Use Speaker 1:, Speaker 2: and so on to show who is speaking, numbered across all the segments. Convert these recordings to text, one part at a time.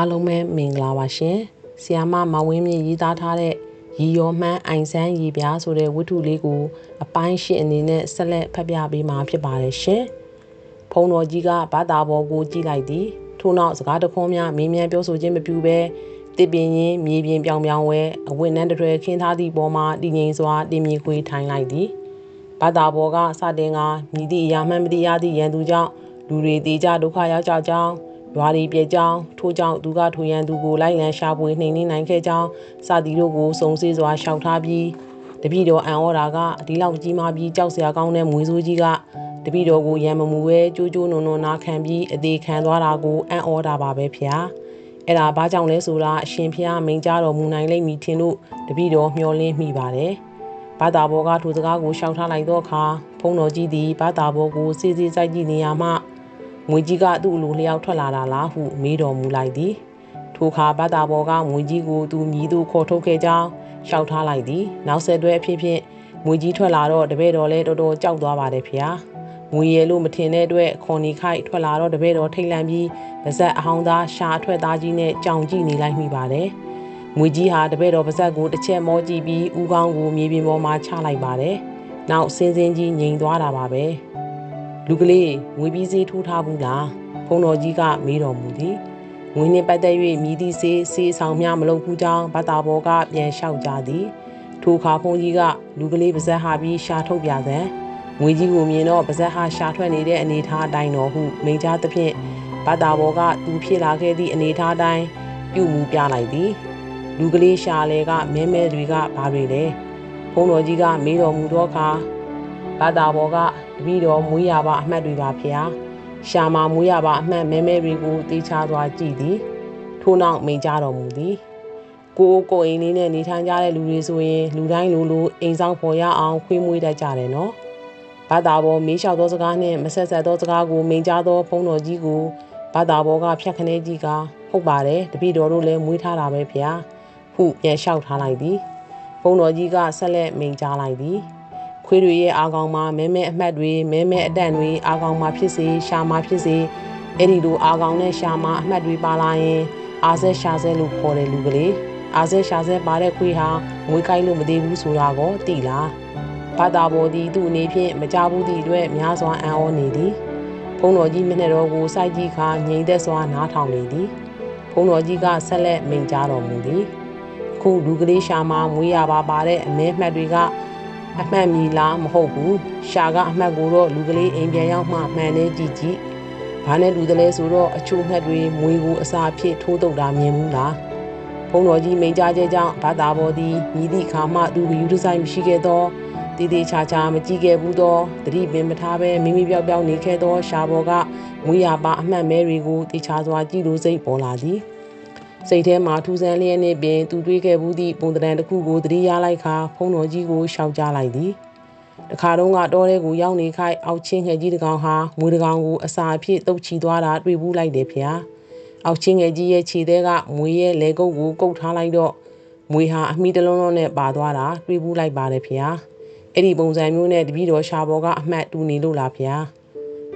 Speaker 1: အားလုံးပဲမင်္ဂလာပါရှင်။ဆီယာမမဝင်းမြင့်ရေးသားထားတဲ့ရီရောမှန်းအိုင်ဆန်းရီပြားဆိုတဲ့ဝတ္ထုလေးကိုအပိုင်းရှင်းအနေနဲ့ဆက်လက်ဖတ်ပြပေးမှာဖြစ်ပါတယ်ရှင်။ဖုံတော်ကြီးကဘာသာပေါ်ကိုကြည့်လိုက်သည်။ထို့နောက်စကားတခွန်းများမင်းမြန်ပြောဆိုခြင်းမပြုဘဲတစ်ပင်ရင်မြေပြင်ပြောင်ပြောင်ဝဲအဝတ်နန်းတွေခင်းထားသည့်ပေါ်မှာတည်ငြိမ်စွာတင်မြေခွေထိုင်လိုက်သည်။ဘာသာပေါ်ကစတင်ကမြည်သည့်အရာမှန်မသိရသည့်ရန်သူကြောင့်လူတွေတေကြဒုက္ခရောက်ကြကြောင်း ရွာရီပြကြောင်းထို့ကြောင့်သူကထိုရန်သူကိုလိုက်လံရှာဖွေနှိမ်နင်းနိုင်ခဲ့ကြောင်းစသည်တို့ကိုစုံစည်းစွာရှောက်ထားပြီးတပည့်တော်အံဩတာကဒီလောက်ကြီးမားပြီးကြောက်စရာကောင်းတဲ့မွေးစိုးကြီးကတပည့်တော်ကိုရံမမူပဲကြိုးကြိုးနုံနုံနာခံပြီးအသေးခံသွားတာကိုအံဩတာပါပဲဖျားအဲ့ဒါဘာကြောင့်လဲဆိုတာအရှင်ဖျားမိန်ကြားတော်မူနိုင်လိမ့်မည်ထင်လို့တပည့်တော်မျှော်လင့်မိပါတယ်ဘာသာဘောကထိုစကားကိုရှောက်ထားလိုက်တော့အခါဖုံတော်ကြီးသည်ဘာသာဘောကိုစီစီစိုက်ကြည့်နေရမှ ငွေကြီးကသူ့လိုလျောက်ထွက်လာတာလားဟုမေးတော်မူလိုက်သည်ထိုအခါဘာသာဘောကငွေကြီးကိုသူမြည်သူခေါ်ထုတ်ခဲ့ကြောင်းရှောက်ထားလိုက်သည်နောက်ဆက်တွဲအဖြစ်ဖြင့်ငွေကြီးထွက်လာတော့တပည့်တော်လည်းတော်တော်ကြောက်သွားပါတယ်ဖေဟာငွေရည်လို့မထင်တဲ့အတွက်ခွန်နီခိုက်ထွက်လာတော့တပည့်တော်ထိတ်လန့်ပြီးပါဇက်အဟောင်းသားရှာအထွက်သားကြီးနဲ့ကြောင်ကြည့်နေလိုက်မိပါတယ်ငွေကြီးဟာတပည့်တော်ပါဇက်ကိုတစ်ချက်မောကြည့်ပြီးဥကောင်းကိုမြေပြင်ပေါ်မှာချလိုက်ပါတယ်နောက်စင်းစင်းကြီးငြိမ်သွားတာပါပဲ လူကလေးငွေပြီးစေးထိုးထားဘူးလားဖုံတော်ကြီးကမေးတော်မူသည်ငွေနှင့်ပတ်သက်၍မြည်သည့်စေးစေးဆောင်များမလုပ်ဘူးကြောင်းဘတ်တာဘောကပြန်လျှောက်ကြသည်ထိုအခါဖုန်ကြီးကလူကလေးပါဇက်ဟာပြီးရှာထုတ်ပြသံငွေကြီးကိုမြင်တော့ပါဇက်ဟာရှာထွက်နေတဲ့အနေထားအတိုင်းတော်ဟုမိန့်ကြားသဖြင့်ဘတ်တာဘောကသူဖြစ်လာခဲ့သည့်အနေထားတိုင်းပြုမှုပြလိုက်သည်လူကလေးရှာလဲကမဲမဲတွေကဘာတွေလဲဖုံတော်ကြီးကမေးတော်မူတော့အခါ ဘတ်တာဘောကတပည့်တော်မွေးရပါအမှတ်တွေပါဖေဟာရှာမာမွေးရပါအမှတ်မဲမဲတွေကိုတေးချသွားကြည့်သည်ထို့နောက်မိန့်ကြားတော်မူသည်ကိုကိုအိမ်လေးနဲ့နေထိုင်ကြတဲ့လူတွေဆိုရင်လူတိုင်းလိုလိုအိမ်ဆောင်ဖော်ရအောင်ခွေးမွေးတတ်ကြတယ်နော်ဘာသာပေါ်မေးလျှောက်သောစကားနှင့်မဆက်ဆက်သောစကားကိုမိန့်ကြားသောဖုံးတော်ကြီးကိုဘာသာပေါ်ကဖြတ်ခနဲကြီးကဟုတ်ပါတယ်တပည့်တော်တို့လည်းမွေးထားတာပဲဗျာဟုပြန်လျှောက်ထားလိုက်သည်ဖုံးတော်ကြီးကဆက်လက်မိန့်ကြားလိုက်သည် ခွေးတွေရဲ့အာကောင်မှာမဲမဲအမှတ်တွေမဲမဲအတန့်တွေအာကောင်မှာဖြစ်စေရှာမှာဖြစ်စေအဲ့ဒီလိုအာကောင်နဲ့ရှာမှာအမှတ်တွေပါလာရင်အာဆက်ရှာဆက်လို့ခေါ်တယ်လူကလေးအာဆက်ရှာဆက်ပါတဲ့ခွေးဟာငွေကိုက်လို့မသေးဘူးဆိုတာကိုသိလားဘာသာပေါ်သည်သူ့အနေဖြင့်မကြဘူးသည့်အတွက်များစွာအံ့ဩနေသည်ဖုံတော်ကြီးမျက်နှာတော်ကိုစိုက်ကြည့်ခါငြိမ်သက်စွာနားထောင်နေသည်ဖုံတော်ကြီးကဆက်လက်မိန်ကြားတော်မူသည်ခုလူကလေးရှာမှာမွေးရပါပါတဲ့အမဲမှတ်တွေက အမှတ်မီလားမဟုတ်ဘူးရှာကအမှတ်ကိုတော့လူကလေးအိမ်ပြန်ရောက်မှမှန်နေကြည့်ကြည့်ဘာနဲ့လူတလဲဆိုတော့အချို့ငှက်တွေမွေကိုအစာဖြစ်ထိုးတုတ်တာမြင်ဘူးလားဘုံတော်ကြီးမိန်ကြားခြင်းကြောင့်ဘာသာဘောသည်မြည်သည့်ခါမှသူကယူဒဆိုင်မရှိခဲ့သောတည်တည်ချာချာမကြည့်ခဲ့ဘူးသောတတိပင်မထားဘဲမိမိပြောက်ပြောက်နေခဲ့သောရှာဘောကမွေးရပါအမှတ်မဲတွေကိုတေချာစွာကြည့်လို့စိတ်ပေါ်လာသည် စိတ်ထဲမှာထူးဆန်းလျက်နှင့်ပင်သူတွေးခဲ့ဘူးသည့်ပုံတံတစ်ခုကိုသတိရလိုက်ခါဖုံတော်ကြီးကိုရှောက်ကြလိုက်သည်တခါတော့ကတောထဲကိုရောက်နေခိုက်အောက်ချင်းငယ်ကြီးတကောင်ဟာငွေတကောင်ကိုအစာအဖြစ်တုတ်ချီသွားတာတွေ့ဘူးလိုက်တယ်ဖေဟာအောက်ချင်းငယ်ကြီးရဲ့ခြေသေးကမွေရဲ့လေကုတ်ကိုကုတ်ထားလိုက်တော့မွေဟာအမိတလုံးလုံးနဲ့ပါသွားတာတွေ့ဘူးလိုက်ပါတယ်ဖေဟာအဲ့ဒီပုံစံမျိုးနဲ့တပည့်တော်ရှာဘောကအမှတ်တူနေလို့လားဖေဟာ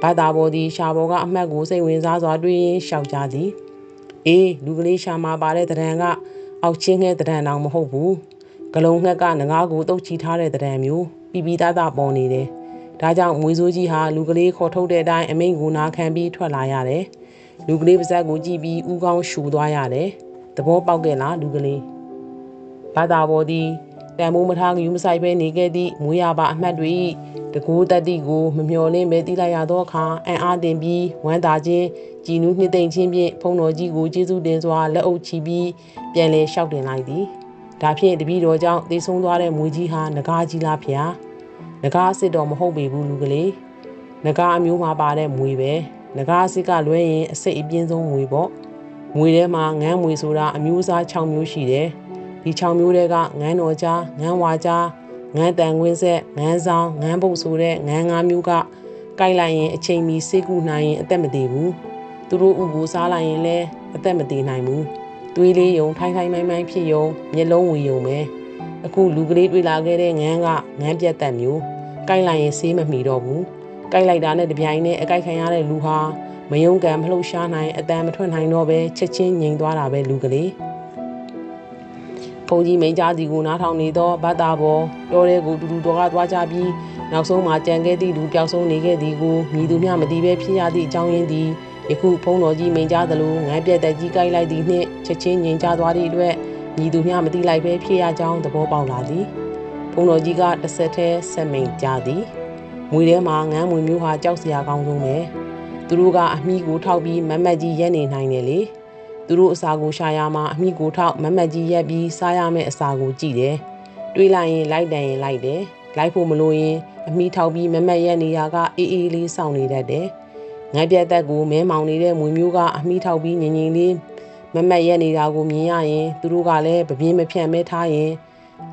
Speaker 1: ဘာသာဘောဒီရှာဘောကအမှတ်ကိုစိတ်ဝင်စားစွာတွေ့ရင်ရှောက်ကြသည် အေးလူကလေးရှာမှာပါတဲ့တရံကအောက်ချင်းငယ်တရံတောင်မဟုတ်ဘူးဂလုံးငှက်ကငကားကိုတုတ်ချီထားတဲ့တရံမျိုးပြီးပြီးသားသားပေါ်နေတယ်ဒါကြောင့်မွေးစိုးကြီးဟာလူကလေးခေါ်ထုတ်တဲ့အတိုင်းအမိန့်ကိုနာခံပြီးထွက်လာရတယ်လူကလေးပါဇက်ကိုကြည့်ပြီးဥကောင်းရှူသွားရတယ်သဘောပေါက်ခဲ့လားလူကလေးဘာသာဘောသည် တန်မိုးမထားယူမဆိုင်ပဲနေခဲ့သည့်မွေးရပါအမှတ်တွေတကူတက်တိကိုမမျော်လင့်ပဲတိလိုက်ရသောအခါအံ့အားတင်ပြီးဝမ်းသာခြင်းကြည်နူးနှစ်သိမ့်ခြင်းဖြင့်ဖုံတော်ကြီးကိုကျေးဇူးတင်စွာလက်အုပ်ချီပြီးပြန်လည်လျှောက်တင်လိုက်သည်ဒါဖြင့်တပည့်တော်ကြောင့်သေဆုံးသွားတဲ့မွေကြီးဟာငကားကြီးလားဗျာငကားအစ်စ်တော်မဟုတ်ပေဘူးလူကလေးငကားအမျိုးမှာပါတဲ့မွေပဲငကားအစ်စ်ကလွဲရင်အစိတ်အပြင်းဆုံးမွေပေါ့မွေထဲမှာငန်းမွေဆိုတာအမျိုးအစား6မျိုးရှိတယ် ဒီ6မျိုးတွေကငန်းတော်ကြားငန်းဝါကြားငန်းတန်ခွင်းဆက်ငန်းဆောင်ငန်းပုတ်ဆိုတဲ့ငန်း၅မျိုးကကိုက်လိုက်ရင်အချိန်မီစိတ်ကူနိုင်ရင်အသက်မသေးဘူးသူတို့ဥကိုစားလိုက်ရင်လည်းအသက်မသေးနိုင်ဘူးသွေးလေးယုံထိုင်းထိုင်းမိုင်းမိုင်းဖြစ်ယုံမျက်လုံးဝေယုံပဲအခုလူကလေးတွေ့လာခဲ့တဲ့ငန်းကငန်းပြတ်သက်မျိုးကိုက်လိုက်ရင်ဆေးမမီတော့ဘူးကိုက်လိုက်တာနဲ့တပြိုင်နက်အကိုက်ခံရတဲ့လူဟာမယုံကံမလှုပ်ရှားနိုင်အတန်မထွက်နိုင်တော့ပဲချက်ချင်းငြိမ်သွားတာပဲလူကလေး ဘုံကြီးမိန်ကြားစီကိုနားထောင်နေသောဗတ်တာဘောတော်တဲ့ကိုတူတူတော်ကသွားကြပြီးနောက်ဆုံးမှာကြံခဲ့သည့်လူပျောက်ဆုံးနေခဲ့သည်ကိုမြည်သူမျှမသိပဲဖြစ်ရသည့်အကြောင်းရင်းသည်ယခုဘုံတော်ကြီးမိန်ကြားသလိုငန်းပြက်တက်ကြီးကိုက်လိုက်သည့်နှင့်ချက်ချင်းငြိမ်ချသွားသည့်အတွက်မြည်သူမျှမသိလိုက်ပဲဖြစ်ရကြောင်းသဘောပေါက်လာသည်ဘုံတော်ကြီးကတစ်ဆက်တည်းဆက်မိန်ကြသည်မွေထဲမှာငန်းမွေမျိုးဟာကြောက်စရာကောင်းဆုံးပဲသူတို့ကအမိကိုထောက်ပြီးမမတ်ကြီးရက်နေနိုင်တယ်လေ သူတို့အစာကိုရှာရမှာအမိကိုထောက်မမတ်ကြီးရက်ပြီးစားရမယ့်အစာကိုကြည့်တယ်တွေးလိုက်ရင်လိုက်တန်ရင်လိုက်တယ်လိုက်ဖို့မလို့ရင်အမိထောက်ပြီးမမတ်ရက်နေရကအေးအေးလေးစောင့်နေတတ်တယ်ငိုင်းပြက်သက်ကိုမဲမောင်နေတဲ့မွေမျိုးကအမိထောက်ပြီးငြိမ်ငြိမ်လေးမမတ်ရက်နေတာကိုမြင်ရရင်သူတို့ကလည်းပပြင်းမဖြန့်မဲထားရင်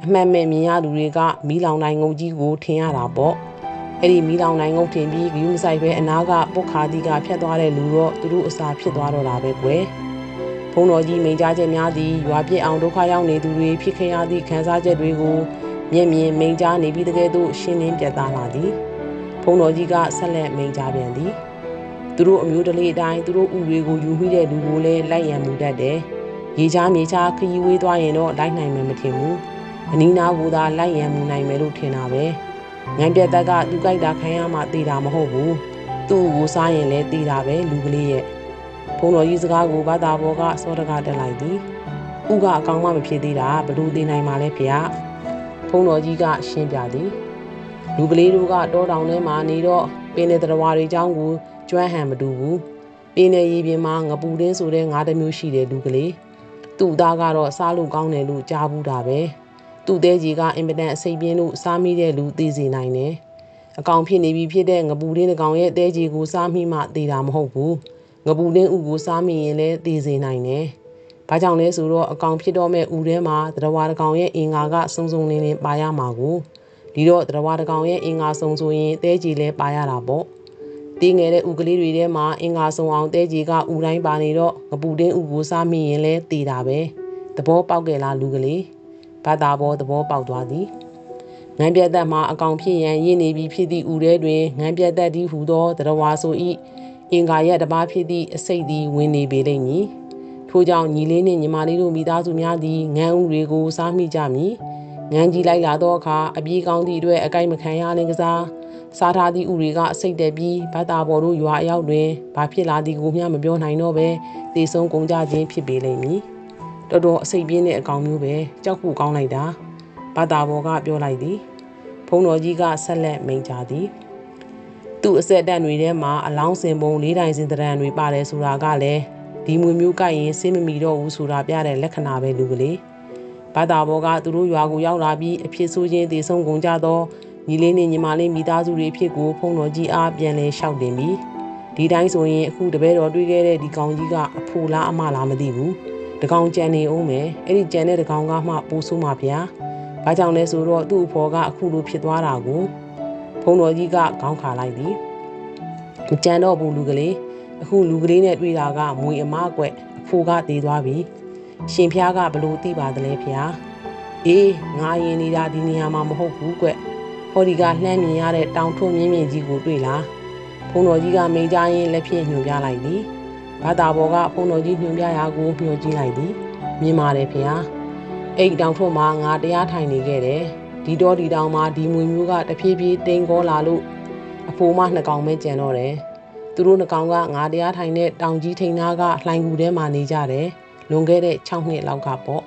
Speaker 1: အမှတ်မဲ့မြင်ရသူတွေကမီးလောင်နိုင်ငုံကြီးကိုထင်ရတာပေါ့အဲ့ဒီမီးလောင်နိုင်ငုံထင်ပြီးဂယူးမဆိုင်ပဲအနာကပုတ်ခါတီကဖြတ်သွားတဲ့လူတော့သူတို့အစာဖြစ်သွားတော့တာပဲကွယ် ဘုံတော်ကြီးမိန်ကြားချက်များသည်ရွာပြစ်အောင်ဒုက္ခရောက်နေသူတွေဖြစ်ခဲ့ရသည့်ခံစားချက်တွေကိုမျက်မြင်မိန်ကြားနေပြီးတကယ်သို့ရှင်းလင်းပြသလာသည်ဘုံတော်ကြီးကဆက်လက်မိန်ကြားပြန်သည်သူတို့အမျိုးတလေးအတိုင်းသူတို့ဥတွေကိုယူမိတဲ့လူကိုလည်းလိုက်ရန်မူတတ်တယ်ရေချားမြေချားခရီးဝေးသွားရင်တော့လိုက်နိုင်မယ်မထင်ဘူးအနီးနားကိုသာလိုက်ရန်မူနိုင်မယ်လို့ထင်တာပဲငန်းပြတ်သက်ကသူကြိုက်တာခံရမှတေးတာမဟုတ်ဘူးသူ့ကိုစားရင်လည်းတေးတာပဲလူကလေးရဲ့ ဘုံတော်ကြီးစကားကိုဘာသာဘောကစောတကတက်လိုက်သည်ဥကအကောင်မှမဖြစ်သေးတာဘလို့သိနိုင်မှလဲဖေ။ဘုံတော်ကြီးကရှင်းပြသည်လူကလေးတို့ကတောတောင်ထဲမှာနေတော့ပင်တဲ့တော်ဝါတွေเจ้าကိုကျွမ်းဟန်မတူဘူးပင်တဲ့ရေပြင်မှာငပူတင်းဆိုတဲ့ငါးတစ်မျိုးရှိတယ်လူကလေးသူ့သားကတော့စားလို့ကောင်းတယ်လို့ကြားဘူးတာပဲသူ့သေးကြီးကအင်ပဒန်အစိပ်ပြင်းလို့စားမိတဲ့လူသိစေနိုင်တယ်အကောင်ဖြစ်နေပြီဖြစ်တဲ့ငပူတင်းတစ်ကောင်ရဲ့သေးကြီးကိုစားမိမှသိတာမဟုတ်ဘူး ငပူတင်းဥကိုစားမိရင်လည်းသိစေနိုင်တယ်ဘာကြောင့်လဲဆိုတော့အကောင်ဖြစ်တော့မဲ့ဥထဲမှာတရဝါတကောင်ရဲ့အင်္ဂါကစုံစုံလင်းလင်းပါရမှာကိုဒီတော့တရဝါတကောင်ရဲ့အင်္ဂါစုံဆိုရင်တဲကြီးလဲပါရတာပေါ့တင်းငယ်တဲ့ဥကလေးတွေထဲမှာအင်္ဂါစုံအောင်တဲကြီးကဥတိုင်းပါနေတော့ငပူတင်းဥကိုစားမိရင်လဲတည်တာပဲသဘောပေါက်ကြလားလူကလေးဘာသာဘောသဘောပေါက်သွားသည်ငန်းပြတ်သက်မှာအကောင်ဖြစ်ရန်ရင်းနေပြီဖြစ်သည့်ဥထဲတွင်ငန်းပြတ်သက်သည်ဟူသောတရဝါဆို၏ အင်္ဂါရက်တပါးဖြစ်သည့်အစိတ်သည်ဝင်နေပေလိမ့်မည်ထို့ကြောင့်ညီလေးနှင့်ညီမလေးတို့မိသားစုများသည်ငန်းဥတွေကိုစားမိကြမည်ငန်းကြီးလိုက်လာသောအခါအပြေးကောင်းသည့်အတွက်အကိုက်မခံရလင်ကစားစားထားသည့်ဥတွေကအစိတ်တက်ပြီးဘတ်တာဘော်တို့ရွာအရောက်တွင်ဘာဖြစ်လာသည်ကိုမျှမပြောနိုင်တော့ပဲသေဆုံးကုန်ကြခြင်းဖြစ်ပေလိမ့်မည်တော်တော်အစိတ်ပြင်းတဲ့အကောင်မျိုးပဲကြောက်ဖို့ကောင်းလိုက်တာဘတ်တာဘော်ကပြောလိုက်သည်ဖုံတော်ကြီးကဆက်လက်မိန်ကြသည် သူ့အဆက်အတန်တွေထဲမှာအလောင်းစင်ပုံလေးတိုင်စင်တရံတွေပါတယ်ဆိုတာကလည်းဒီမွေမျိုးကိုက်ရင်စေးမမီတော့ဘူးဆိုတာပြတဲ့လက္ခဏာပဲလူကလေးဘာသာဘောကသူတို့ရွာကိုရောက်လာပြီးအဖြစ်ဆိုးခြင်းတည်ဆုံကုန်ကြသောညီလေးနဲ့ညီမလေးမိသားစုတွေဖြစ်ကိုဖုံတော်ကြီးအားပြန်လဲလျှောက်တင်ပြီးဒီတိုင်းဆိုရင်အခုတပည့်တော်တွေ့ခဲ့တဲ့ဒီကောင်ကြီးကအဖိုလားအမလားမသိဘူးတကောင်ကြံနေအောင်မယ်အဲ့ဒီကြံတဲ့တကောင်ကမှပိုးဆိုးမှာဗျာဘာကြောင့်လဲဆိုတော့သူ့အဖော်ကအခုလိုဖြစ်သွားတာကို ဖုံတော်ကြီးကခေါင်းခါလိုက်သည်ကြံတော့ဘူးလူကလေးအခုလူကလေးနဲ့တွေ့တာကမွေအမအကွက်အဖိုးကတည်သွားပြီရှင်ဖျားကဘလို့သိပါသလဲဖျားအေးငါရင်နေတာဒီနေရာမှာမဟုတ်ဘူးကွဟောဒီကလှမ်းမြင်ရတဲ့တောင်ထွန်းမြင်းမြင့်ကြီးကိုတွေ့လားဖုံတော်ကြီးကမိန်ကြရင်လက်ဖြင့်ညွှန်ပြလိုက်သည်ဘာသာဘော်ကဖုံတော်ကြီးညွှန်ပြရာကိုညွှန်ကြည့်လိုက်သည်မြင်ပါတယ်ဖျားအဲ့တောင်ထွန်းမှာငါတရားထိုင်နေခဲ့တယ် ဒီတော့ဒီတောင်မှာဒီမွေမျိုးကတဖြည်းဖြည်းတိမ်ကောလာလို့အဖိုးမနှစ်ကောင်ပဲကြံတော့တယ်သူတို့နှကောင်ကငါတရားထိုင်တဲ့တောင်ကြီးထိန်သားကလှိုင်ကူထဲမှာနေကြတယ်လွန်ခဲ့တဲ့6နှစ်လောက်ကပေါ့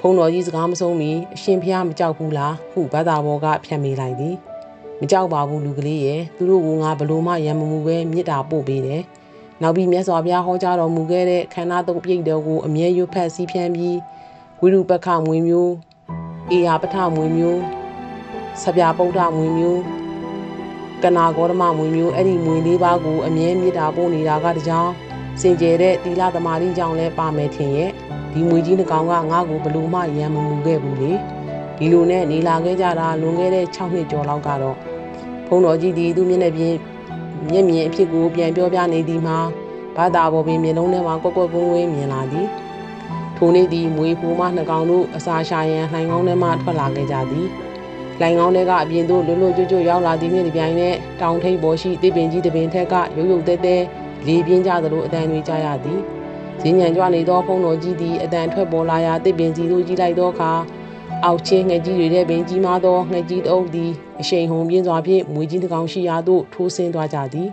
Speaker 1: ဖုံတော်ကြီးစကားမဆုံးမီအရှင်ဖျားမကြောက်ဘူးလားဟုဘသာဘောကဖြတ်မိလိုက်သည်မကြောက်ပါဘူးလူကလေးရဲ့သူတို့ကငါဘလို့မှရံမမှုပဲမြစ်တာပို့ပေးတယ်နောက်ပြီးမြတ်စွာဘုရားဟောကြားတော်မူခဲ့တဲ့ခန္ဓာသုံးပြိတ်တော်ကိုအမြဲရွတ်ဖတ်စီးဖြန်းပြီးဝိရုပက္ခမွေမျိုး အေယာပထမွေမျိုးဆဗျာပုဒ္ဓမွေမျိုးကနာဂေါရမမွေမျိုးအဲ့ဒီမွေလေးပါးကိုအမြဲမြစ်တာပို့နေတာကတကြောင်စင်ကြယ်တဲ့သီလသမာဓိကြောင့်လဲပါမယ်ထင်ရဲ့ဒီမွေကြီးနှကောင်ကငါ့ကိုဘလို့မှရံမမှုခဲ့ဘူးလေဒီလိုနဲ့နေလာခဲ့ကြတာလွန်ခဲ့တဲ့6နှစ်ကျော်လောက်ကတော့ဘုံတော်ကြီးဒီသူမျက်နှာပြင်မျက်မြင်အဖြစ်ကိုပြန်ပြောပြနေသည်မှာဘာသာပေါ်ပင်မျက်လုံးထဲမှာကွက်ကွက်ကွင်းကွင်းမြင်လာသည် ထိုနေ့သည်မွေဖူမနှကောင်တို့အစာရှာရန်လှိုင်ကောင်းထဲမှထွက်လာခဲ့ကြသည်လှိုင်ကောင်းထဲကအပြင်သို့လွတ်လွတ်ကျွတ်ကျွတ်ရောက်လာသည်နှင့်ဒီပြိုင်နဲ့တောင်ထိပ်ပေါ်ရှိတစ်ပင်ကြီးတစ်ပင်ထက်ကရုပ်ရုပ်တဲတဲလေပြင်းကြသလိုအတန်တွေကြားရသည်ဈဉ္ဉံကြွနေသောဖုံတော်ကြီးသည်အတန်ထွက်ပေါ်လာရာတစ်ပင်စီသို့ကြီးလိုက်သောအခါအောက်ချင်းငှက်ကြီးတွေတဲ့ပင်ကြီးမားသောငှက်ကြီးတအုပ်သည်အရှိန်ဟုန်ပြင်းစွာဖြင့်မွေကြီးတစ်ကောင်ရှိရာသို့ထိုးဆင်းသွားကြသည်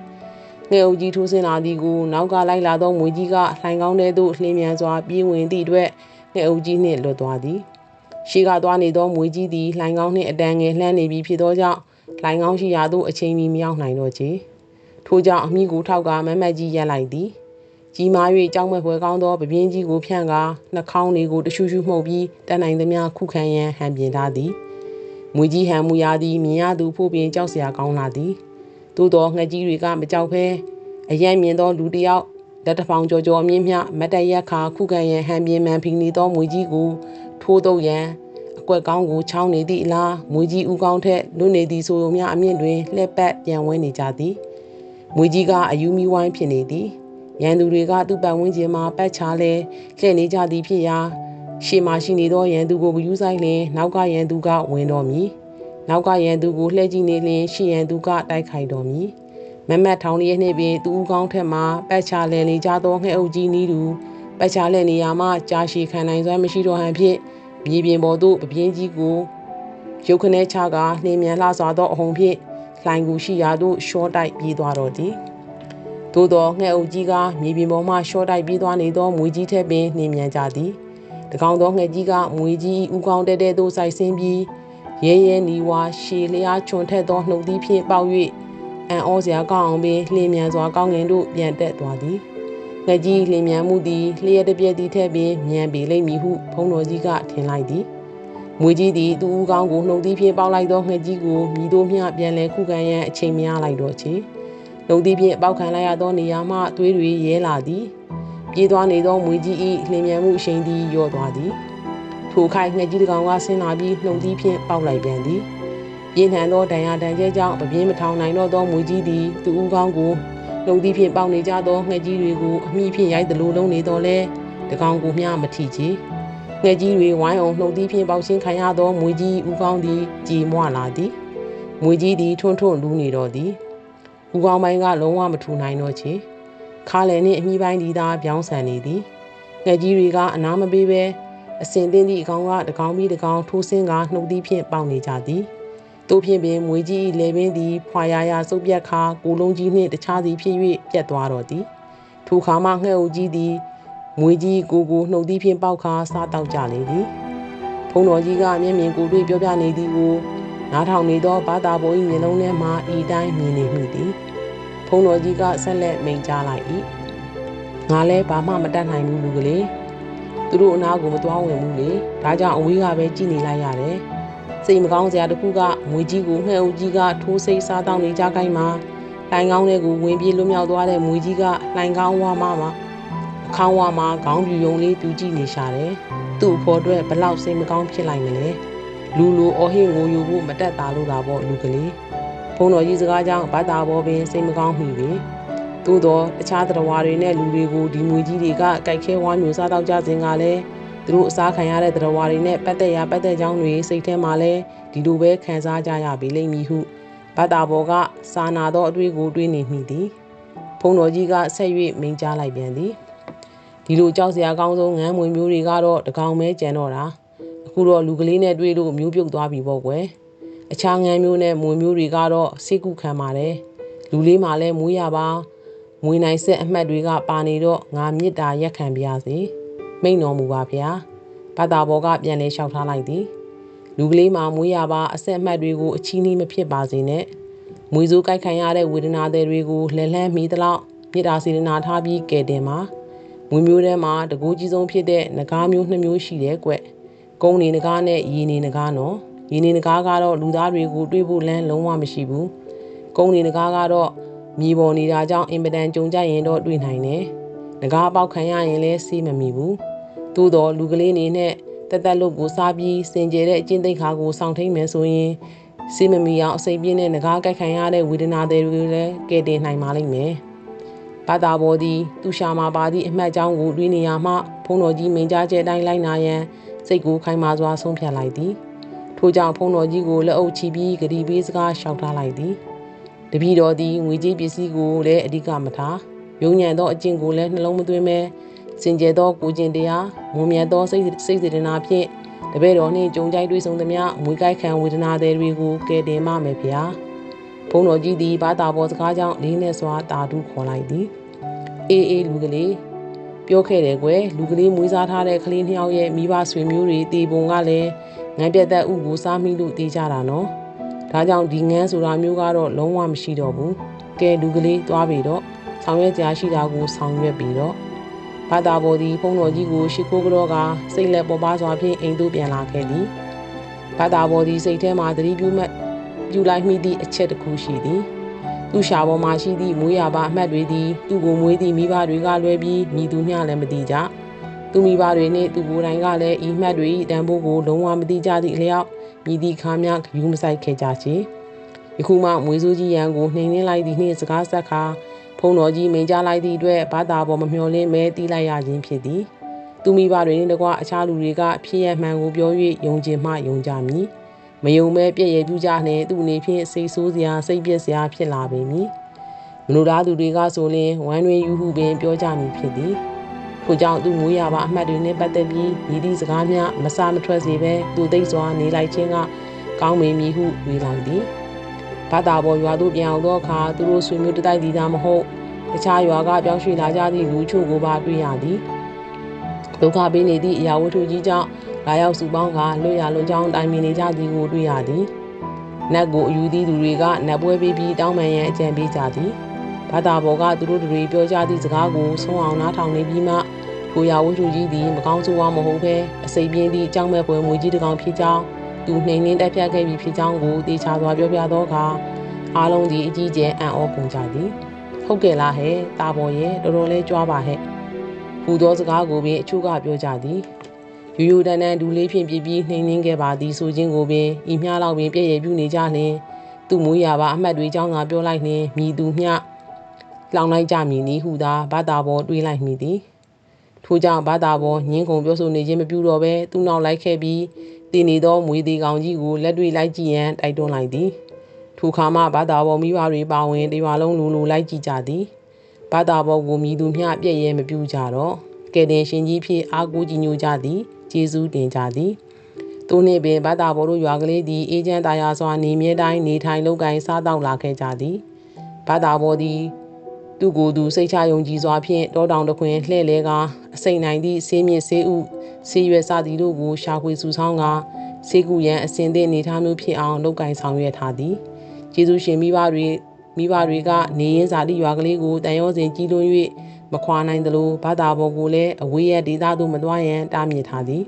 Speaker 1: ငှက်အုပ်ကြီးထိုးဆင်းလာသည်ကိုနောက်ကလိုက်လာသောမွေကြီးကလှိုင်ကောင်းထဲသို့လှင်းမြန်စွာပြေးဝင်သည့်အတွက်ငှက်အုပ်ကြီးနှင့်လွတ်သွားသည်ရှိကသွားနေသောမွေကြီးသည်လှိုင်ကောင်းနှင့်အတန်ငယ်လှမ်းနေပြီဖြစ်သောကြောင့်လှိုင်ကောင်းရှိရာသို့အချိန်မီမရောက်နိုင်တော့ချေထို့ကြောင့်အမိကိုထောက်ကမမတ်ကြီးရက်လိုက်သည်ကြီးမား၍ကြောက်မဲ့ဖွယ်ကောင်းသောပပြင်းကြီးကိုဖြန့်ကာနှာခေါင်းလေးကိုတရှူရှူမှုတ်ပြီးတန်နိုင်သမျှခုခံရန်ဟန်ပြင်ထားသည်မွေကြီးဟန်မူရာသည်မြင်ရသူဖို့ပင်ကြောက်စရာကောင်းလာသည် သို့တော်ငှက်ကြီးတွေကမကြောက်ဘဲအယံမြင်သောလူတစ်ယောက်လက်တစ်ဖောင်ကြော်ကြော်မြင့်မြမတ်တရက်ခါခုခံရန်ဟန်ပြင်မှန်ဖိနေသောမွေကြီးကိုထိုးတော့ရန်အကွက်ကောင်းကိုချောင်းနေသည့်အလားမွေကြီးဦးကောင်းထက်လွတ်နေသည်ဆိုုံများအမြင့်တွင်လှက်ပတ်ပြန်ဝဲနေကြသည်မွေကြီးကအယူမီဝိုင်းဖြစ်နေသည်ရန်သူတွေကသူ့ပတ်ဝန်းကျင်မှာပတ်ချလဲလှည့်နေကြသည်ဖြစ်ရာရှေ့မှာရှိနေသောရန်သူကိုဂယူးဆိုင်လျင်နောက်ကရန်သူကဝင်တော်မူ နောက်ကရန်သူကိုလှည့်ကြည့်နေလျင်ရှေ့ရန်သူကတိုက်ခိုက်တော်မူမမတ်ထောင်လေးနှင့်ပင်သူဦးကောင်းထက်မှပတ်ချလဲနေကြသောငှက်အုပ်ကြီးနီးတူပတ်ချလဲနေရာမှကြာရှည်ခံနိုင်စွမ်းမရှိတော့ဟန်ဖြင့်မြေပြင်ပေါ်သို့ပပြင်းကြီးကိုရုတ်ခနဲချကာနှင်းမြန်လှစွာသောအဟုန်ဖြင့်လှိုင်ကူရှိရာသို့ရှော့တိုက်ပြေးသွားတော်သည်သို့သောငှက်အုပ်ကြီးကမြေပြင်ပေါ်မှရှော့တိုက်ပြေးသွားနေသောမွေကြီးထက်ပင်နှင်းမြန်ကြသည်တကောင်သောငှက်ကြီးကမွေကြီးဥကောင်းတဲတဲသို့စိုက်ဆင်းပြီး ရဲရဲနီဝါရှည်လျားချွန်ထက်သောနှုတ်သီးဖြင့်ပေါက်၍အန်ဩစရာကောင်းအောင်ပင်လှင်မြန်စွာကောင်းငင်တို့ပြန်တက်သွားသည်ငှက်ကြီးလင်မြန်မှုသည်လျှက်တပြက်သည်ထက်ပင်မြန်ပေလိမ့်မည်ဟုဘုံတော်ကြီးကထင်လိုက်သည်မွေကြီးသည်သူ့ဦးကောင်းကိုနှုတ်သီးဖြင့်ပေါက်လိုက်သောငှက်ကြီးကိုမြည်တို့မျှပြန်လဲခုခံရန်အချိန်မရလိုက်တော့ချေနှုတ်သီးဖြင့်ပေါက်ခံလိုက်ရသောနေရာမှသွေးတွေရဲလာသည်ပြေးသွားနေသောမွေကြီး၏လင်မြန်မှုအရှိန်သည်လျော့သွားသည် ထိုခိုက်ငှက်ကြီးတစ်ကောင်ကဆင်းလာပြီးနှုတ်သီးဖြင့်ပေါက်လိုက်ပြန်သည်ပြင်းထန်သောဒဏ်ရာဒဏ်ကျဲကြောင့်ပပြင်းမထောင်နိုင်တော့သောမွေကြီးသည်သူ့ဦးကောင်းကိုနှုတ်သီးဖြင့်ပေါက်နေကြသောငှက်ကြီးတွေကိုအမိဖြင့်ရိုက်သလိုလုံးနေတော့လဲတကောင်ကိုမျှမထီချေငှက်ကြီးတွေဝိုင်းအောင်နှုတ်သီးဖြင့်ပေါက်ရှင်းခံရသောမွေကြီးဦးကောင်းသည်ကြည်မွလာသည်မွေကြီးသည်ထွန်းထွန်းလူးနေတော့သည်ဦးကောင်းပိုင်းကလုံးဝမထူနိုင်တော့ချေခါလည်းနှင့်အမိပိုင်းဒီသာပြောင်းဆန်နေသည်ငှက်ကြီးတွေကအနားမပေးဘဲ အစင်သင်းသည့်အကောင်ကတကောင်ပြီးတကောင်ထိုးဆင်းကနှုတ်သီးဖြင့်ပေါက်နေကြသည်တို့ဖြင့်ပင်မွေကြီး၏လေပင်သည်ဖွာရရစုပ်ပြက်ခါကိုလုံးကြီးနှင့်တခြားသည်ဖြစ်၍ပြတ်သွားတော်သည်ထိုခါမှငှဲ့အုပ်ကြီးသည်မွေကြီးကိုကိုနှုတ်သီးဖြင့်ပေါက်ခါစားတောက်ကြလေသည်ဖုံတော်ကြီးကမျက်မြင်ကိုတွေ့ပြောပြနေသည်ကိုနားထောင်နေသောဘာသာပေါ်၏မျက်လုံးထဲမှဤတိုင်းမြင်နေမိသည်ဖုံတော်ကြီးကဆက်လက်မိန်ကြားလိုက်၏ငါလည်းဘာမှမတတ်နိုင်ဘူးလူကလေး သူတို့အနာကိုမသွားဝင်ဘူးလေဒါကြောင့်အဝေးကပဲကြည်နေလိုက်ရတယ်စိတ်မကောင်းစရာတစ်ခုကမွေကြီးကိုငှဲ့အုပ်ကြီးကထိုးစိတ်စားတောင်းနေကြကိုင်းမှာလိုင်ကောင်းတဲ့ကိုဝင်ပြေးလွတ်မြောက်သွားတဲ့မွေကြီးကလိုင်ကောင်းဝါမမှာအခေါင်းဝါမှာခေါင်းပြူယုံလေးပြူကြည့်နေရှာတယ်သူ့အဖို့အတွက်ဘလောက်စိတ်မကောင်းဖြစ်လိုက်မလဲလူလူအော်ဟစ်ငိုယူဖို့မတက်တာလို့တာပေါ့လူကလေးဘုံတော်ကြီးစကားကြောင့်ဘာသာဘောပင်စိတ်မကောင်းမိပြီ သို့တော့တခြားတရားတွေနဲ့လူတွေကိုဒီငွေကြီးတွေကကြိုက်ခဲဝါမျိုးစားတော့ကြစဉ်ကလည်းသူတို့အစားခံရတဲ့တရားတွေနဲ့ပတ်သက်ရပတ်သက်ကြောင်းတွေစိတ်ထဲမှာလဲဒီလိုပဲခံစားကြရပြီလိမ့်မည်ဟုဘတ်တာဘော်ကစာနာသောအတွေ့ကိုတွေးနေမိသည်ဖုံတော်ကြီးကဆက်၍မိန်ကြားလိုက်ပြန်သည်ဒီလိုကြောက်စရာကောင်းဆုံးငန်းမွေမျိုးတွေကတော့တကောင်မဲကြံတော့တာအခုတော့လူကလေးနဲ့တွေ့လို့မျိုးပြုတ်သွားပြီပေါ့ကွယ်အခြားငန်းမျိုးနဲ့မွေမျိုးတွေကတော့စိတ်ကုခံပါတယ်လူလေးမှလည်းမွေးရပါ မွေနိုင်ဆက်အမှတ်တွေကပါနေတော့ငါမေတ္တာရက်ခံပါရစေမိန်တော်မူပါဗျာဘာသာဘောကပြန်လဲလျှောက်ထားလိုက်သည်လူကလေးမှာမွေးရပါအဆက်အမှတ်တွေကိုအချီးနှီးမဖြစ်ပါစေနဲ့မွေစိုးကြိုက်ခံရတဲ့ဝေဒနာတွေကိုလှည့်လှမ်းမိသလောက်မြေတာစေတနာထားပြီးကဲတင်မှာမွေမျိုးထဲမှာတကူကြီးဆုံးဖြစ်တဲ့ငကားမျိုးနှစ်မျိုးရှိတယ်ကွကုန်းနေငကားနဲ့ရေနေငကားနော်ရေနေငကားကတော့လူသားတွေကိုတွေးဖို့လမ်းလုံးဝမရှိဘူးကုန်းနေငကားကတော့ မြေပေါ်နေတာကြောင့်အင်ပဒန်ကြုံကြရင်တော့တွေ့နိုင်တယ်ငကားပေါက်ခံရရင်လည်းစီးမမီဘူးသို့တော်လူကလေးနေနဲ့တက်တက်လို့ကိုစားပြီးစင်ကြယ်တဲ့အကျင့်သိက္ခာကိုစောင့်ထိန်မယ်ဆိုရင်စီးမမီအောင်အစိပ်ပြင်းတဲ့ငကားကြိုက်ခံရတဲ့ဝေဒနာတွေကိုလည်းကယ်တင်နိုင်ပါလိမ့်မယ်ဘာသာဘော်သည်သူရှာမှာပါသည့်အမှတ်ကြောင်းကိုတွေးနေရမှဖုံတော်ကြီးမိန်ကြားချက်တိုင်းလိုက်နာရန်စိတ်ကိုခိုင်မာစွာဆုံးဖြတ်လိုက်သည်ထို့ကြောင့်ဖုံတော်ကြီးကိုလက်အုပ်ချပြီးဂရီပေးစကားလျှောက်ထားလိုက်သည် တပည့်တော်သည်ငွေကြေးပစ္စည်းကိုလည်းအဓိကမထားယုံညံသောအကျင့်ကိုလည်းနှလုံးမသွင်းမဲစင်ကြယ်သောကိုကျင့်တရားမွန်မြတ်သောစိတ်စိတ်စေတနာဖြင့်တပည့်တော်နှင့်ကြုံကြိုက်တွေ့ဆုံသမျှမွေးကိုက်ခံဝေဒနာတွေကိုကယ်တင်ပါမယ်ဗျာဘုန်းတော်ကြီးသည်ဘာသာပေါ်စကားကြောင့်လေးနဲ့စွာတာဓုခေါ်လိုက်သည်အေးအေးလူကလေးပြောခဲ့တယ်ကွယ်လူကလေးမွေးစားထားတဲ့ကလေးနှစ်ယောက်ရဲ့မိဘဆွေမျိုးတွေတေပုံကလည်းငန်းပြတ်သက်ဥကိုစားမိလို့တေးကြတာနော် ဒါကြောင့်ဒီငန်းဆိုတာမျိုးကတော့လုံးဝမရှိတော့ဘူးကဲလူကလေးသွားပြီတော့ဆောင်ရွက်ကြရှိတာကိုဆောင်ရွက်ပြီးတော့ဘာသာပေါ်သည်ဖုံတော်ကြီးကိုရှ िख ိုးကြောကစိတ်လက်ပေါ်ပါစွာဖြင့်အိမ်သို့ပြန်လာခဲ့သည်ဘာသာပေါ်သည်စိတ်ထဲမှသတိပြုမှတ်ပြုလိုက်မိသည့်အချက်တစ်ခုရှိသည်သူရှာပေါ်မှာရှိသည့်မွေးရပါအမှတ်တွေသည်သူ့ကိုမွေးသည့်မိဘတွေကလွဲပြီးမိသူမျှလည်းမသိကြ သူမိဘတွေနှင့်သူကိုယ်တိုင်ကလည်းဤမှတ်တွေတန်ဖိုးကိုလုံးဝမသိကြသည့်အလျောက်မိသည့်ခါမြယူမဆိုင်ခဲ့ကြချေယခုမှမွေးစိုးကြီးရန်ကိုနှိမ်နှင်းလိုက်သည့်နှင့်စကားဆက်ခါဖုံတော်ကြီးမိန်ကြားလိုက်သည့်အတွက်ဘာသာပေါ်မမျှော်လင့်မဲတီးလိုက်ရခြင်းဖြစ်သည်သူမိဘတွေနှင့်တကွအခြားလူတွေကဖြစ်ရမှန်ကိုပြော၍ယုံကြည်မှယုံကြမည်မယုံမဲပြည့်ရပြူကြနှင့်သူအနေဖြင့်စိတ်ဆိုးစရာစိတ်ပြည့်စရာဖြစ်လာပေမည်မနုသားသူတွေကဆိုရင်ဝမ်းတွင်ယူဟုပင်ပြောကြမည်ဖြစ်သည် ထို့ကြောင့်သူမွေးရပါအမှတ်တွေနှင့်ပတ်သက်ပြီးဤသည့်စကားများမဆမထွက်စေဘဲသူသိစွာနေလိုက်ခြင်းကကောင်းမင်မည်ဟုတွေးလိုက်သည်ဘာသာပေါ်ရွာသို့ပြန်အောင်သောအခါသူတို့ဆွေမျိုးတတိုက်သည်သာမဟုတ်တခြားရွာကပြောင်းရွှေ့လာကြသည့်လူချို့ကိုပါတွေ့ရသည်ဒုက္ခပေးနေသည့်အရာဝတ္ထုကြီးကြောင့်လာရောက်စုပေါင်းကလွတ်ရလွန်ကြောင်းတိုင်ပင်နေကြသည်ကိုတွေ့ရသည်နတ်ကိုအယူသည့်သူတွေကနတ်ပွဲပေးပြီးတောင်းပန်ရန်အကြံပေးကြသည်ဘာသာပေါ်ကသူတို့တွေပြောကြသည့်စကားကိုဆုံးအောင်နားထောင်နေပြီးမှ ထိုရာဝတ္ထုကြီးသည်မကောင်းဆိုးဝါမဟုတ်ဘဲအစိပ်ပြင်းသည့်အကြောင်းမဲ့ပွဲမွေကြီးတစ်ကောင်ဖြစ်ကြောင်းသူနှိမ်နှင်းတက်ဖြတ်ခဲ့ပြီးဖြစ်ကြောင်းကိုတေချာစွာပြောပြသောအခါအားလုံးသည်အကြီးကျယ်အံ့ဩကုန်ကြသည်ဟုတ်ကဲ့လားဟဲ့တာပေါ်ရဲ့တော်တော်လေးကြွားပါဟဲ့ဟူသောစကားကိုပင်အချို့ကပြောကြသည်ယူယူတန်တန်ဒူလေးဖြင့်ပြပြီးနှိမ်နှင်းခဲ့ပါသည်ဆိုခြင်းကိုပင်ဤမျှလောက်ပင်ပြည့်ရပြုနေကြလျင်သူ့မွေးရပါအမှတ်တွေကြောင်းသာပြောလိုက်နှင့်မြည်သူမျှလောင်လိုက်ကြမည်နီဟုသာဘာသာပေါ်တွေးလိုက်မိသည် ထို့ကြောင့်ဘာသာပေါ်ညင်းခုန်ပြောဆိုနေခြင်းမပြုတော့ဘဲသူ့နောက်လိုက်ခဲ့ပြီးတည်နေသောမွေသေးကောင်ကြီးကိုလက်တွေ့လိုက်ကြည့်ရန်တိုက်တွန်းလိုက်သည်ထိုခါမှဘာသာပေါ်မိဘတွေပါဝင်တရွာလုံးလူလူလိုက်ကြည့်ကြသည်ဘာသာပေါ်ကိုမြည်သူမျှပြည့်ရဲမပြူကြတော့ကဲတင်ရှင်ကြီးဖြစ်အားကိုးကြည်ညိုကြသည်ကျေးဇူးတင်ကြသည်သူနှင့်ပင်ဘာသာပေါ်တို့ရွာကလေးသည်အေဂျင့်တရားစွာနေမြဲတိုင်းနေထိုင်လုပ်ကိုင်စားတောက်လာခဲ့ကြသည်ဘာသာပေါ်သည် သူကိုယ်သူစိတ်ချယုံကြည်စွာဖြင့်တောတောင်တခွင်လှဲ့လဲကအစိမ့်နိုင်သည့်ဆေးမြင့်ဆေးဥဆေးရွက်စသည်တို့ကိုရှာဖွေစုဆောင်းကဆေးကူရန်အစဉ်သည့်နေထားမျိုးဖြစ်အောင်လုပ်ကိုင်ဆောင်ရွက်ထားသည်ကျေးဇူးရှင်မိဘတွေမိဘတွေကနေရင်စာတိရွာကလေးကိုတန်ရောစဉ်ကြီးလွန်း၍မခွာနိုင်သလိုဘာသာပေါ်ကိုလည်းအဝေးရဒေသသို့မသွားရန်တားမြစ်ထားသည်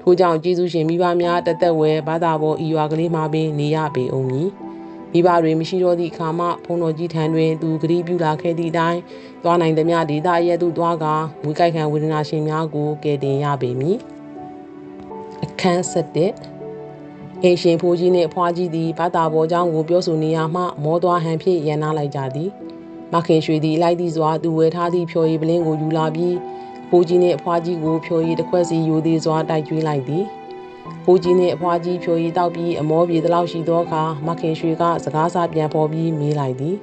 Speaker 1: ထို့ကြောင့်ကျေးဇူးရှင်မိဘများတသက်ဝဲဘာသာပေါ်ဤရွာကလေးမှာပင်နေရပေအောင်မည် မိဘတွေမရှိတော့သည့်အခါမှဘုံတော်ကြီးထံတွင်သူဂရီးပြုလာခဲ့သည့်အတိုင်းသွားနိုင်သမျှဒေသရဲသို့သွားကာဝိကိုက်ခံဝေဒနာရှင်များကိုကယ်တင်ရပေမည်အခန်း7အိမ်ရှင်ဖိုးကြီးနှင့်ဖွားကြီးသည်ဘာသာပေါ်ကြောင်းကိုပြောဆိုနေရမှမောသွားဟန်ဖြင့်ရန်နာလိုက်ကြသည်မခင်ရွှေသည်လိုက်သည့်စွာသူဝဲထားသည့်ဖြော်ရည်ပလင်းကိုယူလာပြီးဖိုးကြီးနှင့်အဖွားကြီးကိုဖြော်ရည်တစ်ခွက်စီယူသည်စွာတိုက်ကျွေးလိုက်သည် ဖိုးကြီးနှင့်အဖွားကြီးဖြိုရီတောက်ပြီးအမောပြေတလောက်ရှိသောအခါမခင်ရွှေကစကားစားပြန်ပေါ်ပြီးမေးလိုက်သည်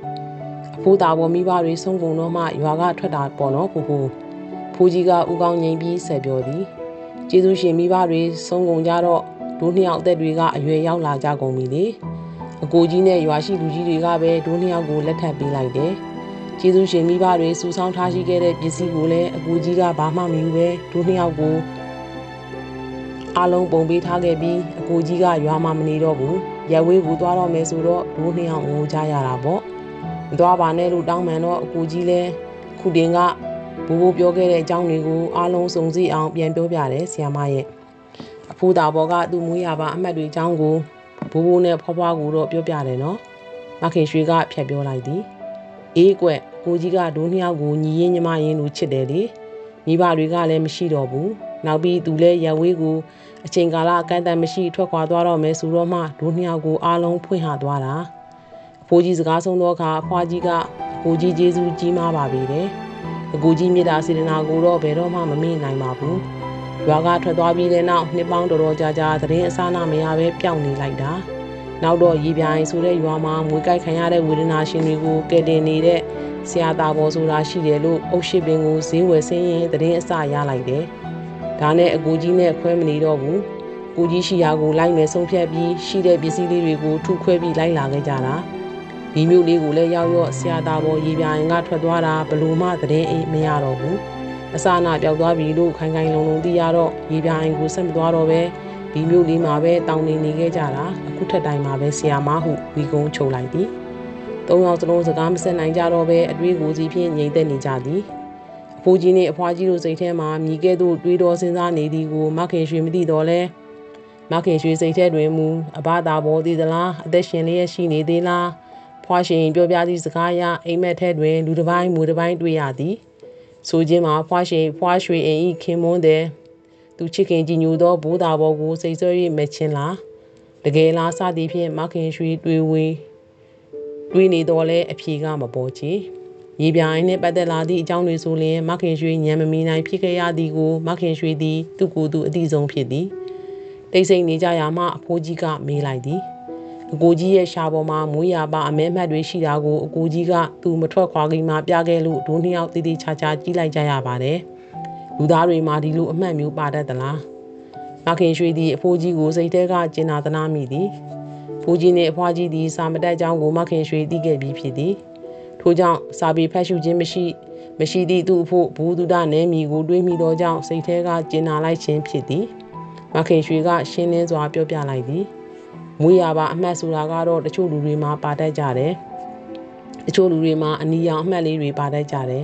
Speaker 1: အဖိုးသားပေါ်မိဘတွေဆုံးကုန်တော့မှရွာကထွက်တာပေါ့နော်ဖိုးဖိုးဖိုးကြီးကဥကောင်းငိမ့်ပြီးဆက်ပြောသည်ကျေးဇူးရှင်မိဘတွေဆုံးကုန်ကြတော့ဒိုးနှစ်ယောက်အသက်တွေကအရွယ်ရောက်လာကြကုန်ပြီလေအကိုကြီးနဲ့ရွာရှိလူကြီးတွေကပဲဒိုးနှစ်ယောက်ကိုလက်ထပ်ပေးလိုက်တယ်ကျေးဇူးရှင်မိဘတွေစူဆောင်းထားရှိခဲ့တဲ့ပစ္စည်းကိုလည်းအကူကြီးကဘာမှမယူပဲဒိုးနှစ်ယောက်ကို အားလုံးပုံပေးထားခဲ့ပြီးအကိုကြီးကရွာမှာမနေတော့ဘူးရက်ဝေးကိုသွားတော့မယ်ဆိုတော့ဒိုးနှစ်ယောက်ငိုကြရတာပေါ့မသွားပါနဲ့လို့တောင်းပန်တော့အကိုကြီးလည်းခုတင်ကဘိုးဘိုးပြောခဲ့တဲ့အကြောင်းတွေကိုအားလုံးစုံစည်းအောင်ပြန်ပြောပြတယ်ဆီယမရဲ့အဖိုးသားဘော်ကသူ့မွေးရပါအမှတ်တွေအကြောင်းကိုဘိုးဘိုးနဲ့ဖွားဖွားကိုတော့ပြောပြတယ်နော်မခင်ရွှေကဖြတ်ပြောလိုက်သည်အေးကွက်ကိုကြီးကဒိုးနှစ်ယောက်ကိုညီရင်ညီမရင်လို့ချစ်တယ်လေမိဘတွေကလည်းမရှိတော့ဘူး နောက်ပြီးသူလည်းရဝေးကိုအချိန်ကာလအကန့်အသတ်မရှိထွက်ခွာသွားတော့မယ်ဆိုတော့မှဒိုးနှစ်ယောက်ကိုအားလုံးဖွင့်ဟသွားတာအဖိုးကြီးစကားဆုံးတော့အခါအဖွားကြီးကအဖိုးကြီးကျေးဇူးကြီးမားပါပြီတဲ့အကူကြီးမြတ်တာစေတနာကိုတော့ဘယ်တော့မှမမေ့နိုင်ပါဘူးရွာကထွက်သွားပြီးတဲ့နောက်နှစ်ပေါင်းတော်တော်ကြာကြာသတင်းအစားနာမရပဲပျောက်နေလိုက်တာနောက်တော့ရေပြိုင်ဆိုတဲ့ရွာမှာမွေးကြိုက်ခံရတဲ့ဝေဒနာရှင်တွေကိုကယ်တင်နေတဲ့ဆရာသားဘောဆိုတာရှိတယ်လို့အုတ်ရှိပင်ကိုဈေးဝယ်ဆင်းရင်သတင်းအစရလိုက်တယ်။ ဒါနဲ့အကူကြီးနဲ့ခွဲမနေတော့ဘူး။ကိုကြီးရှိရာကိုလိုက်မယ်ဆုံးဖြတ်ပြီးရှိတဲ့ပစ္စည်းလေးတွေကိုထုခွဲပြီးလိုက်လာခဲ့ကြတာ။ဒီမျိုးလေးကိုလည်းရောက်ရော့ဆရာသားဘောရေပြိုင်ကထွက်သွားတာဘလို့မှသတင်းအိမရတော့ဘူး။အစအနပြောက်သွားပြီလို့ခိုင်ခိုင်လုံလုံသိရတော့ရေပြိုင်ကိုဆက်မသွားတော့ပဲဒီမျိုးလေးမှာပဲတောင်းနေနေခဲ့ကြတာအခုထက်တိုင်းမှာပဲဆီယာမဟုဝီကုန်းချုပ်လိုက်သည်သုံးယောက်စလုံးစကားမဆက်နိုင်ကြတော့ပဲအတွေးကိုစီဖြင့်ငြိမ်သက်နေကြသည်အ ဖိုးကြီးနှင့်အဖွားကြီးတို့စိတ်ထဲမှာမြည်ကဲ့သို့တွေးတော်စဉ်းစားနေသည်ကိုမခင်ရွှေမသိတော့လဲမခင်ရွှေစိတ်ထဲတွင်မူအဘသာဘောသေးသလားအသက်ရှင်လျက်ရှိနေသေးလားဖွားရှင်ပြောပြသည့်စကားအရအိမ်မက်ထဲတွင်လူတစ်ပိုင်းမူတစ်ပိုင်းတွေ့ရသည်ဆိုခြင်းမှာဖွားရှင်ဖွားရွှေအိမ်ဤခင်မွန်းတဲ့သူချစ်ခင်ကြည်ညိုသောဘိုးသားဘောကိုစိတ်ဆွဲ၍မချင်းလားတကယ်လားစသည်ဖြင့်မခင်ရွှေတွေးဝေးတွေးနေတော့လဲအဖြေကမပေါ်ချေ ရေပြိုင်နဲ့ပတ်သက်လာသည့်အကြောင်းတွေဆိုရင်မခင်ရွှေညံမမီနိုင်ဖြစ်ခဲ့ရသည်ကိုမခင်ရွှေသည်သူ့ကိုယ်သူအတိဆုံးဖြစ်သည်တိတ်ဆိတ်နေကြရာမှအဖိုးကြီးကမေးလိုက်သည်အကိုကြီးရဲ့ရှာပေါ်မှာမွေးရပါအမဲမှတ်တွေရှိတာကိုအကိုကြီးကသူမထွက်ခွာခင်မှာပြခဲ့လို့ဒုနှစ်ယောက်တည်တည်ချာချာကြီးလိုက်ကြရပါတယ်။လူသားတွေမှာဒီလိုအမှတ်မျိုးပါတတ်သလားမခင်ရွှေသည်အဖိုးကြီးကိုစိတ်ထဲကကျင်နာသနာမိသည်ဖိုးကြီးနှင့်အဖွားကြီးသည်စာမတက်ကြောင်းကိုမခင်ရွှေသိခဲ့ပြီးဖြစ်သည် ထို့ကြောင့်စာပေဖတ်ရှုခြင်းမရှိ မရှိသည့်သူအဖို့ဘူဒုဒနဲမီကိုတွေးမိသောကြောင့်စိတ်ထဲကကျင်နာလိုက်ခြင်းဖြစ်သည်မခင်ရွှေကရှင်းလင်းစွာပြောပြလိုက်သည်မွေးရပါအမှတ်ဆိုတာကတော့တချို့လူတွေမှာပါတတ်ကြတယ်တချို့လူတွေမှာအနီရောင်အမှတ်လေးတွေပါတတ်ကြတယ်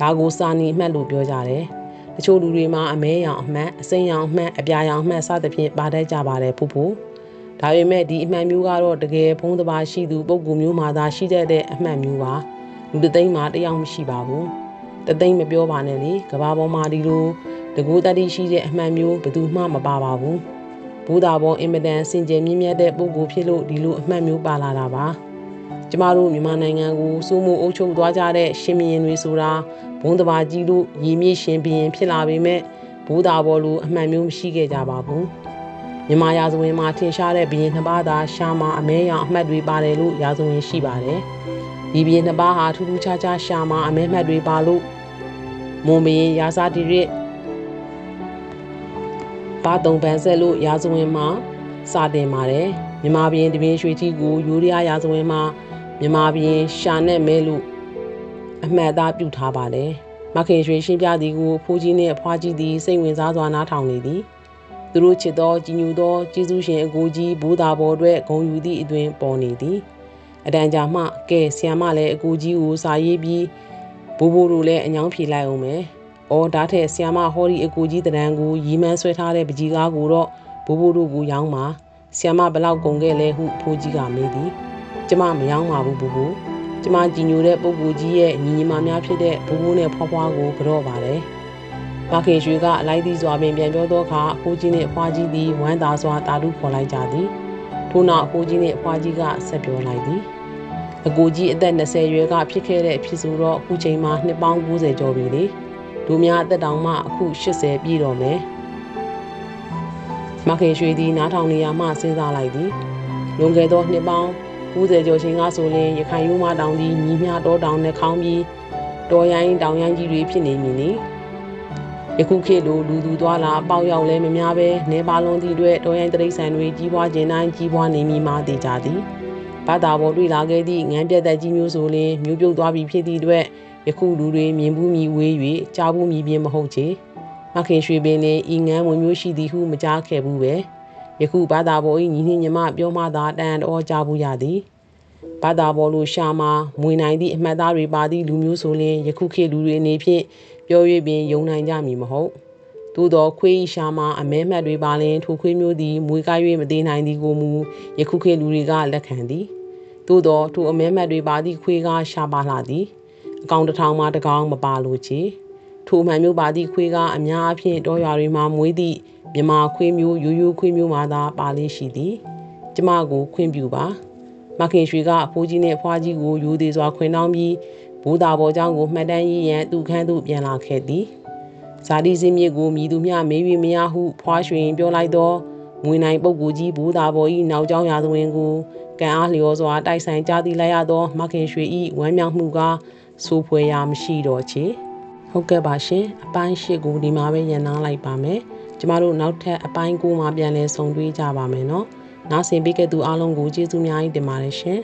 Speaker 1: ဒါကိုစာနီအမှတ်လို့ပြောကြတယ်တချို့လူတွေမှာအမဲရောင်အမှတ်အစိမ်းရောင်အမှတ်အပြာရောင်အမှတ်စသဖြင့်ပါတတ်ကြပါတယ်ဖူဖူ ဒါပေမဲ့ဒီအမှန်မျိုးကတော့တကယ်ဖုံးတပါရှိသူပုံကူမျိုးမှာသာရှိတတ်တဲ့အမှန်မျိုးပါလူတသိန်းမှာတယောက်မရှိပါဘူးတသိန်းမပြောပါနဲ့လေကဘာပေါ်မှာဒီလိုတကူတတိရှိတဲ့အမှန်မျိုးဘယ်သူမှမပါပါဘူးဘုရားဘောအင်မတန်စင်ကြယ်မြင့်မြတ်တဲ့ပုံကူဖြစ်လို့ဒီလိုအမှန်မျိုးပါလာတာပါကျမတို့မြန်မာနိုင်ငံကိုစိုးမိုးအုပ်ချုပ်သွားကြတဲ့ရှင်မင်းတွေဆိုတာဘုံတဘာကြီးတို့ရည်မြစ်ရှင်ဘရင်ဖြစ်လာပေမဲ့ဘိုးသားဘောလိုအမှန်မျိုးမရှိခဲ့ကြပါဘူး မြန်မာရာဇဝင်မှာထင်ရှားတဲ့ဘရင်နှစ်ပါးသာရှားမှာအမဲရောင်အမှတ်တွေပါတယ်လို့ရာဇဝင်ရှိပါတယ်ဒီဘရင်နှစ်ပါးဟာထူးထူးခြားခြားရှားမှာအမဲမှတ်တွေပါလို့မွန်ဘရင်ရာဇာတိရစ်ပါတုံပန်ဆက်လို့ရာဇဝင်မှာစတင်ပါတယ်မြန်မာဘရင်တပင်းရွှေထီကိုယူရီးယားရာဇဝင်မှာမြန်မာဘရင်ရှာနဲ့မဲလို့အမှတ်သားပြုထားပါတယ်။မခင်ရွှေရှင်းပြသည်ကိုဖိုးကြီးနှင့်အဖွားကြီးသည်စိတ်ဝင်စားစွာနားထောင်နေသည်။ သူတို့ချစ်သောကြီးညူသောကျေးဇူးရှင်အကိုကြီးဘိုးသားဘော်အတွက်ဂုံယူသည့်အတွင်ပေါ်နေသည်။အတန်ကြာမှကဲဆီယမလည်းအကိုကြီးကိုစာရေးပြီးဘိုးဘိုးတို့လည်းအညောင်းဖြေလိုက်အောင်မယ်။အော်ဒါထက်ဆီယမဟောဒီအကိုကြီးတရံကိုရီမန်းဆွဲထားတဲ့ပကြီးကားကိုတော့ဘိုးဘိုးတို့ကိုရောင်းပါ။ဆီယမဘလောက်ကုန်ခဲ့လဲဟုဖိုးကြီးကမေးသည်။ကျမမရောင်းပါဘူးဘိုးဘိုး။ကျမကြည်ညိုတဲ့ပုဂ္ဂိုလ်ကြီးရဲ့ညီညီမများဖြစ်တဲ့ဘိုးဘိုးနဲ့ဖွားဖွားကိုကြော့ပါတယ်။ မခင်ရွှေကအလိုက်သီးစွာပင်ပြန်ပြောသောအခါအဖိုးကြီးနဲ့အဖွားကြီးသည်ဝမ်းသာစွာတာတုခေါ်လိုက်ကြသည်။ထို့နောက်အဖိုးကြီးနဲ့အဖွားကြီးကဆက်ပြောလိုက်သည်။အကိုကြီးအသက်20ရွယ်ကဖြစ်ခဲ့တဲ့ဖြစ်ဆိုတော့အခုချိန်မှာနှစ်ပေါင်း90ကျော်ပြီလေ။ဒူများအသက်တောင်မှအခု80ပြည့်တော့မယ်။မခင်ရွှေသည်နားထောင်နေရမှစဉ်းစားလိုက်သည်။လွန်ခဲ့သောနှစ်ပေါင်း90ကျော်ချိန်ကဆိုရင်ရခိုင်ရိုးမတောင်သည်ညီမျှတောတောင်နဲ့ခေါင်းပြီးတော်ရိုင်းတောင်ရိုင်းကြီးတွေဖြစ်နေမည်နိ ယခုခေတ်လိုလူသူသွားလာပေါက်ရောက်လဲမများပဲနေပါလုံးသည့်အတွက်တော်ရိုင်းတရိษံတွေကြီးပွားခြင်းတိုင်းကြီးပွားနေမည်မှာတည်ကြသည်ဘာသာပေါ်တွေ့လာခဲ့သည့်ငန်းပြတ်သက်ကြီးမျိုးဆိုရင်မျိုးပြုတ်သွားပြီဖြစ်သည့်အတွက်ယခုလူတွေမြင်ဘူးမြည်ဝေး၍ကြားဘူးမြည်ပြင်းမဟုတ်ချေမခင်ရွှေပင်နှင့်ဤငန်းဝင်မျိုးရှိသည်ဟုမကြားခဲ့ဘူးပဲ။ယခုဘာသာပေါ်၏ညီနှင့်ညီမပြောမှသာတန်တော်ကြဘူးရသည်ဘာသာပေါ်လိုရှာမှာမွေနိုင်သည့်အမှတ်သားတွေပါသည့်လူမျိုးဆိုရင်ယခုခေတ်လူတွေအနေဖြင့် ပြော၍ပင်ယုံနိုင်ကြမည်မဟုတ်သို့သောခွေးရှာမှာအမဲမှတ်တွေပါလင်ထိုခွေးမျိုးသည်မွေကား၍မသေးနိုင်သည်ကိုမူယခုခေတ်လူတွေကလက်ခံသည်သို့သောထိုအမဲမှတ်တွေပါသည့်ခွေးကားရှာပါလာသည်အကောင်တစ်ထောင်မှတစ်ကောင်မပါလို့ချေထိုမှန်မျိုးပါသည့်ခွေးကားအများအပြားတောရွာတွေမှာမွေးသည့်မြမခွေးမျိုးရိုးရိုးခွေးမျိုးမှသာပါလေးရှိသည်ကျမကိုခွင့်ပြုပါမခင်ရွှေကအဖိုးကြီးနဲ့ဖွားကြီးကိုယူသေးစွာခွင်နှောင်းပြီး ဘိုးသားပေါ်เจ้าကိုမှတ်တမ်းရည်ရန်သူခန်းသို့ပြန်လာခဲ့သည်ဇာတိစင်းမြစ်ကိုမြည်သူမျှမေး၍မရဟုဖွားရွှင်ပြောလိုက်သောဘ မွေနိုင်ပုပ်ကူကြီးဘူသာဘော်ဤနောက်ကျောင်းရာဇဝင်ကိုကံအားလျော်စွာတိုက်ဆိုင်ကြသည်လိုက်ရသောမခင်ရွှေဤဝမ်းမြောက်မှုကစိုးဖွယ်ရာမရှိတော့ချေဟုတ်ကဲ့ပါရှင်အပိုင်း၈ကိုဒီမှာပဲရန်နာလိုက်ပါမယ်ကျမတို့နောက်ထပ်အပိုင်း၉မှာပြန်လည်ဆုံတွေ့ကြပါမယ်နော်နားဆင်ပေးခဲ့သူအားလုံးကိုကျေးဇူးများကြီးတင်ပါတယ်ရှင်